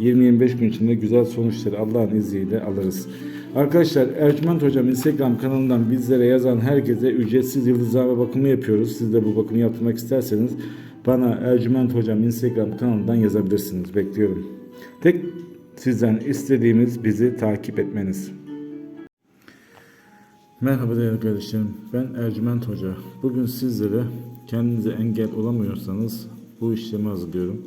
20-25 gün içinde güzel sonuçları Allah'ın izniyle alırız. Arkadaşlar Ercüment Hocam Instagram kanalından bizlere yazan herkese ücretsiz yıldızlama bakımı yapıyoruz. Siz de bu bakımı yaptırmak isterseniz bana Ercüment Hocam Instagram kanalından yazabilirsiniz. Bekliyorum. Tek sizden istediğimiz bizi takip etmeniz. Merhaba değerli kardeşlerim. Ben Ercüment Hoca. Bugün sizlere kendinize engel olamıyorsanız bu işlemi hazırlıyorum.